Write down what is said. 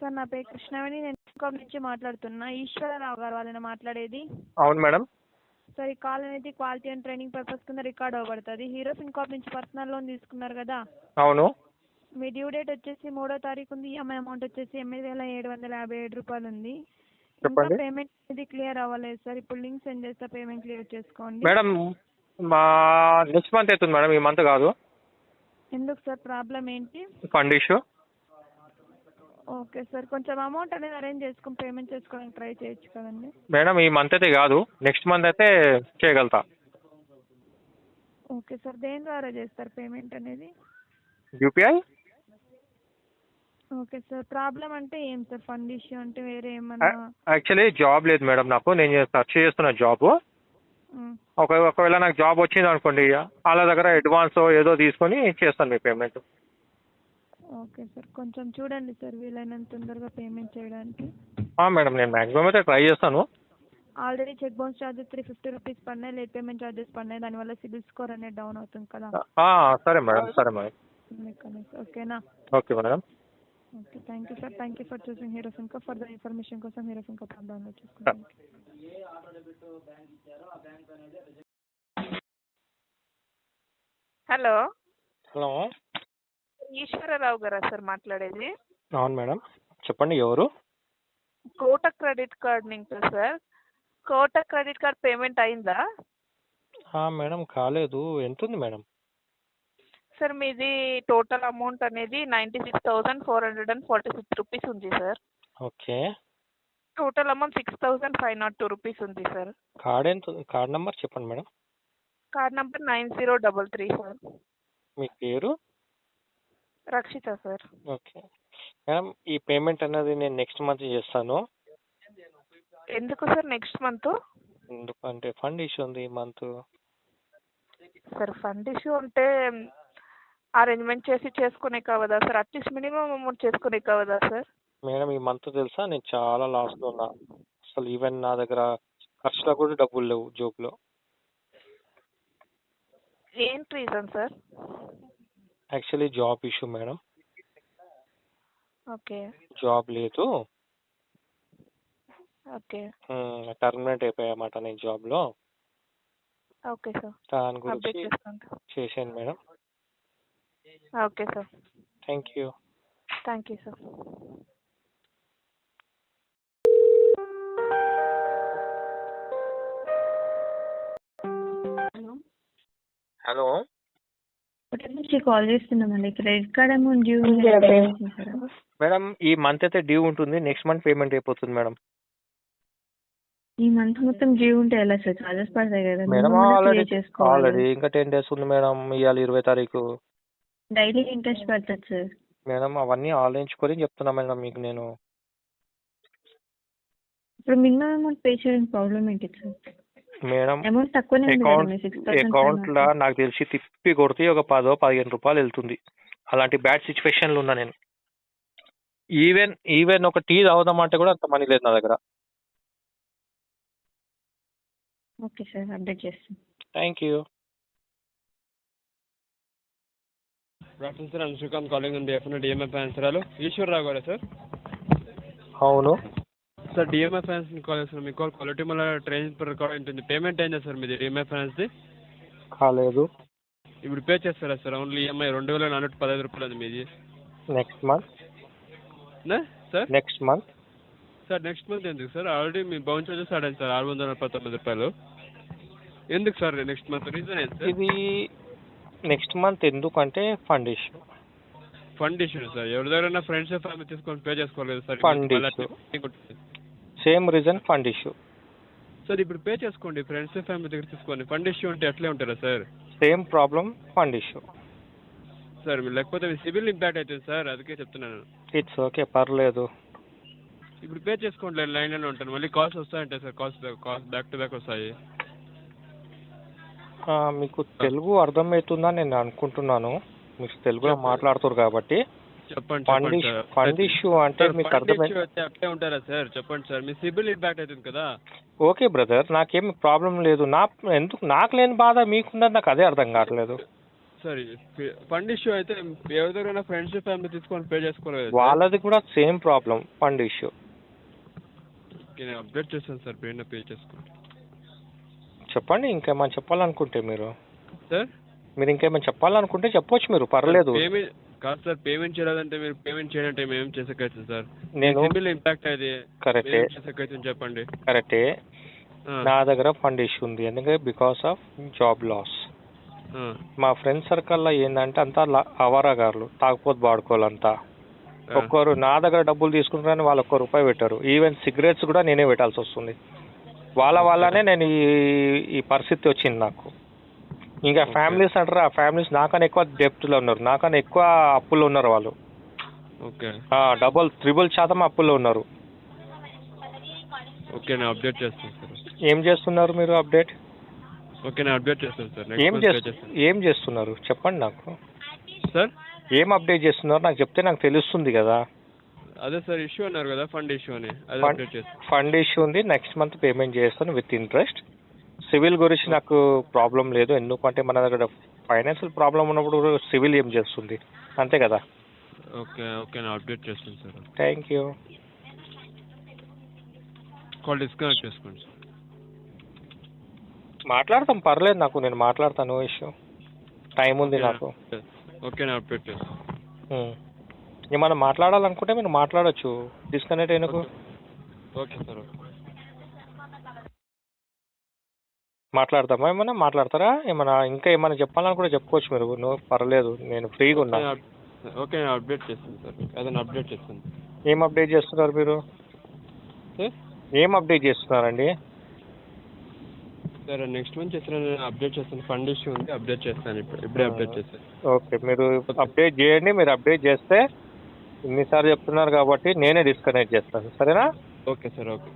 Sir నా పేరు కృష్ణవేణి. నేను నుంచి మాట్లాడుతున్నా. ఈశ్వరరావు గారు వాళ్ళని మాట్లాడేది. అవును మేడం. సార్ ఈ కాల్ అనేది క్వాలిటీ అండ్ ట్రైనింగ్ పర్పస్ కింద రికార్డ్ అవ్వబడుతుంది. హీరో ఫిన్కాప్ నుంచి పర్సనల్ లోన్ తీసుకున్నారు కదా? అవును. మీ డ్యూ డేట్ వచ్చేసి మూడో తారీఖు ఉంది. ఈఎంఐ అమౌంట్ వచ్చేసి ఎనిమిది వేల ఏడు వందల యాభై ఏడు రూపాయలు ఉంది ఇంకా చెప్పండి. పేమెంట్ అనేది క్లియర్ అవ్వలేదు సార్. ఇప్పుడు లింక్ సెండ్ చేస్తే పేమెంట్ క్లియర్ చేసుకోండి. మేడం మా నెక్స్ట్ మంత్ అవుతుంది మేడం. ఈ మంత్ కాదు. ఎందుకు సార్? ప్రాబ్లం ఏంటి? Fund issue. Okay sir. కొంచెం అమౌంట్ అనేది అరేంజ్ చేసుకుని పేమెంట్ చేసుకోవడానికి ట్రై చేయొచ్చు కదండి. మేడం ఈ మంత్ అయితే కాదు. నెక్స్ట్ మంత్ అయితే చేయగలుగుతా. Okay sir. దేని ద్వారా చేస్తారు పేమెంట్ అనేది? UPI okay sir. ప్రాబ్లం అంటే ఏం సార్? ఫండ్ ఇష్యూ అంటే వేరే ఏమన్నా? యాక్చువల్లీ జాబ్ లేదు మేడం నాకు. నేను సర్చ్ చేస్తున్న జాబ్ ఒక ఒకవేళ నాకు జాబ్ వచ్చింది అనుకోండి వాళ్ళ దగ్గర అడ్వాన్స్ ఏదో తీసుకొని చేస్తాను మీ పేమెంట్ ఓకే సార్. కొంచెం చూడండి సార్ వీలైనంత తొందరగా పేమెంట్ చేయడానికి. మేడం నేను మ్యాక్సిమం అయితే ట్రై చేస్తాను. Already check bounce charges three fifty rupees పడినాయి లేట్ పేమెంట్ చార్జెస్ పడినాయి దానివల్ల సిబిల్ స్కోర్ అనేది డౌన్ అవుతుంది కదా. ఆ, సరే మేడం సరే మేడం. ఓకేనా? Okay madam. Okay thank you sir. Thank you for choosing Hero FinCorp further information కోసం హీరో ఫింకా డౌన్లోడ్ చేసుకుంటాను హలో. హలో. ఈశ్వరరావు గారా సార్ మాట్లాడేది? అవును మేడం. చెప్పండి ఎవరు? కోటక్ క్రెడిట్ కార్డ్ నుంచి sir. Kotak credit card payment అయిందా? ఆ, మేడం కాలేదు. ఎంత ఉంది మేడం? సార్ మీది టోటల్ అమౌంట్ అనేది ninety six thousand four hundred and forty six rupees ఉంది sir. Okay. Total amount six thousand five nought two rupees ఉంది సార్. కార్డ్ ఎంత కార్డ్ నెంబర్ చెప్పండి madam. Card number nine zero double three sir. మీ పేరు? రక్షిత sir. Okay. Madam ఈ payment అనేది నేను next month చేస్తాను. ఎందుకు సార్ నెక్స్ట్ మంత్? ఎందుకంటే ఫండ్ ఇష్యూ ఉంది ఈ మంత్. సార్ ఫండ్ ఇష్యూ ఉంటే అరేంజ్మెంట్ చేసి చేసుకునే కావదా sir? At least minimum amount చేసుకునే కావదా సార్? మేడం ఈ మంత్ తెలుసా? నేను చాలా లాస్లో ఉన్నా. అసలు ఈవెన్ నా దగ్గర ఖర్చులో కూడా డబ్బులు లేవు జోబులో ఏంటి reason sir? Actually job issue madam. Okay. Job లేదు. ఓకే. టర్మినేట్ అయిపోయామాట నేను జాబ్లో. Okay sir. దాని అప్డేట్ గురించి చేసుకుంటా చేశాను madam. Okay sir. Thank you. Thank you sir. Hello. Hello. Hotel నుంచి కాల్ చేస్తున్నామండి credit card amount due madam ఈ మంత్ అయితే డ్యూ ఉంటుంది నెక్స్ట్ మంత్ పేమెంట్ అయిపోతుంది మేడం ఈ మంత్ మొత్తం డ్యూ ఉంటే ఎలా సార్? చార్జెస్ పడతాయి కదా మేడం ఆల్రెడీ ఆల్రెడీ ఇంకా టెన్ డేస్ ఉంది మేడం ఇవాళ ఇరవై తారీఖు. డైలీ ఇంట్రెస్ట్ పడుతుంది సార్. మేడం అవన్నీ ఆలోచించుకొని చెప్తున్నా మేడం మీకు నేను. ఇప్పుడు మినిమం అమౌంట్ పే చేయడం ప్రాబ్లం ఏంటి సార్? మేడం ఉంది అకౌంట్ అకౌంట్ లా నాకు తెలిసి తిప్పి కొడితే ఒక పదో పదిహేను రూపాయలు వెళ్తుంది. అలాంటి బ్యాడ్ సిచ్యువేషన్లు ఉన్నా నేను. ఈవెన్ ఈవెన్ ఒక టీ తాగుదామంటే కూడా అంత మనీ లేదు నా దగ్గర. ఓకే సార్ అప్డేట్ చేస్తాను thank you afternoon sir calling on behalf of DMF Finance. Hello Eshwararao గారా సార్ అవును. సార్ డిఎంఎఫ్ ఫైనాన్స్ కాల్ చేస్తున్నాను మీ కాల్ క్వాలిటీ మళ్ళీ ట్రైనింగ్ రికార్డ్ ఉంటుంది పేమెంట్ అయిందా సార్ మీది డిఎంఎఫ్ ఫైనాన్స్ది కాలేదు ఇప్పుడు పే చేస్తారా సార్? ఓన్లీ ఈఎంఐ రెండు వేల నానూట పదహైదు రూపాయలు ఉంది మీది. నెక్స్ట్ మంత్ నా? Sir? Next month sir next month ఎందుకు సార్? ఆల్రెడీ మీ బౌన్స్ చార్జెస్ అయింది సార్ ఆరు వందల పంతొమ్మిది రూపాయలు. ఎందుకు సార్ నెక్స్ట్ మంత్ రీజన్ ఏంటి సార్? ఇది నెక్స్ట్ మంత్ ఎందుకంటే fund issue fund issue sir. ఎవరి దగ్గర ఫ్రెండ్స్ ఫ్యామిలీ తీసుకొని పే చేసుకోవాలి కదా సార్. అట్లా ఉంటుంది. Same reason fund issue. Sir ఇప్పుడు పే చేసుకోండి ఫ్రెండ్స్ ఫ్యామిలీ దగ్గర తీసుకోండి. ఫండ్ ఇష్యూ ఉంటే అట్లే ఉంటారా sir? Same problem fund issue. Sir మీరు లేకపోతే సివిల్ ఇంపాక్ట్ అవుతుంది సార్ అందుకే చెప్తున్నాను. ఇట్స్ ఓకే పర్లేదు. ఇప్పుడు పే చేసుకోండి లైన్లోనే ఉంటాను. మళ్ళీ కాల్స్ వస్తాయంటే sir calls calls back to back వస్తాయి. మీకు తెలుగు అర్థమవుతుందని నేను అనుకుంటున్నాను. మీరు తెలుగులో మాట్లాడుతారు కాబట్టి. చెప్పండి fund issue sir. Fund issue అంటే మీకు fund అర్థమై issue అయితే అట్లే ఉంటారా సార్? చెప్పండి సార్. మీ సిబిల్ ఇంపాక్ట్ అవుతుంది కదా. Okay brother. నాకేమి ప్రాబ్లం లేదు. నా ఎందుకు నాకు లేని బాధ మీకున్నది నాకు అదే అర్థం కావట్లేదు. సార్ ఫండ్ ఇష్యూ అయితే ఎవరి దగ్గర ఫ్రెండ్స్ ఫ్యామిలీ తీసుకొని పే చేసుకోలేదు. వాళ్ళది కూడా same problem fund issue. Okay, నేను అప్డేట్ చేస్తాను సార్. పేరున పే చేసుకోండి. చెప్పండి ఇంకేమైనా చెప్పాలనుకుంటే మీరు. సార్? మీరు ఇంకేమైనా చెప్పాలనుకుంటే చెప్పొచ్చు మీరు. పర్లేదు. కాదు సార్ పేమెంట్ చేయాలంటే మీరు పేమెంట్ చేయాలంటే మేము ఏం చేసేకైతుంది సార్. నేను సిబిల్ ఇంపాక్ట్ అది కరెక్టే చేసేకైతుంది చెప్పండి. కరెక్టే నా దగ్గర ఫండ్ ఇష్యూ ఉంది. ఎందుకంటే బికాస్ ఆఫ్ జాబ్ లాస్ మా ఫ్రెండ్ సర్కిల్లో ఏంటంటే అంతా అవారాగారులు తాగుపోతు బాడుకోవాలంతా ఆ. ఒక్కరు నా దగ్గర డబ్బులు తీసుకుంటారని వాళ్ళు ఒక్క రూపాయి పెట్టారు. ఈవెన్ సిగరెట్స్ కూడా నేనే పెట్టాల్సి వస్తుంది. వాళ్ళ వల్లనే నేను ఈ పరిస్థితి వచ్చింది నాకు. ఇంకా. ఫ్యామిలీస్ అంటారు? ఫ్యామిలీస్ నాకన్నా ఎక్కువ డెప్ట్లో ఉన్నారు. నాకన్నా ఎక్కువ అప్పుల్లో ఉన్నారు వాళ్ళు. ఓకే డబుల్ త్రిబుల్ శాతం అప్పుల్లో ఉన్నారు. ఓకే నేను అప్డేట్ చేస్తాను సార్. ఏం చేస్తున్నారు మీరు అప్డేట్? ఓకే నేను అప్డేట్ చేస్తాను సార్. ఏం చేస్తున్నారు? చెప్పండి నాకు. సార్ ఏం అప్డేట్ చేస్తున్నారు? నాకు చెప్తే నాకు తెలుస్తుంది కదా. అదే సార్ ఇష్యూ అన్నారు కదా ఫండ్ ఇష్యూ అని. ఫండ్ ఇష్యూ ఉంది. నెక్స్ట్ మంత్ పేమెంట్ చేస్తాను విత్ ఇంట్రెస్ట్ సివిల్ గురించి నాకు ప్రాబ్లం లేదు. ఎందుకంటే మన దగ్గర ఫైనాన్షియల్ ప్రాబ్లం ఉన్నప్పుడు సివిల్ ఏం చేస్తుంది? అంతే కదా? Okay okay. నేను అప్డేట్ చేస్తాను sir. Thank you. Call disconnect చేసుకోండి సార్. మాట్లాడతాం పర్లేదు నాకు. నేను మాట్లాడతాను ఇష్యూ టైం ఉంది నాకు. ఓకే నేను అప్డేట్ చేస్తాను. ఉమ్. ఏమన్నా మాట్లాడాలనుకుంటే మీరు మాట్లాడొచ్చు. డిస్కనెక్ట్ అయినకు. Okay sir okay. మాట్లాడతామా ఏమన్నా మాట్లాడతారా? ఏమన్నా ఇంకా ఏమన్నా చెప్పాలనుకుంటే చెప్పుకోవచ్చు మీరు. నువ్వు పర్లేదు నేను ఫ్రీగా ఉన్నా. ఓకే అప్డేట్ చేస్తాను సార్. ఏదైనా అప్డేట్ చేస్తాను. ఏం అప్డేట్ చేస్తున్నారు మీరు? ఏం? అప్డేట్ చేస్తున్నారండి? సార్ నెక్స్ట్ మంత్ చేస్తాను నేను అప్డేట్ చేస్తాను. ఫండ్ ఇష్యూ ఉంది అప్డేట్ చేస్తాను ఇప్పుడు. ఇప్పుడే అప్డేట్ చేస్తాను. ఓకే మీరు అప్డేట్ చేయండి మీరు అప్డేట్ చేస్తే ఇన్నిసార్లు చెప్తున్నారు కాబట్టి నేనే డిస్కనెక్ట్ చేస్తాను. సరేనా? Okay sir okay.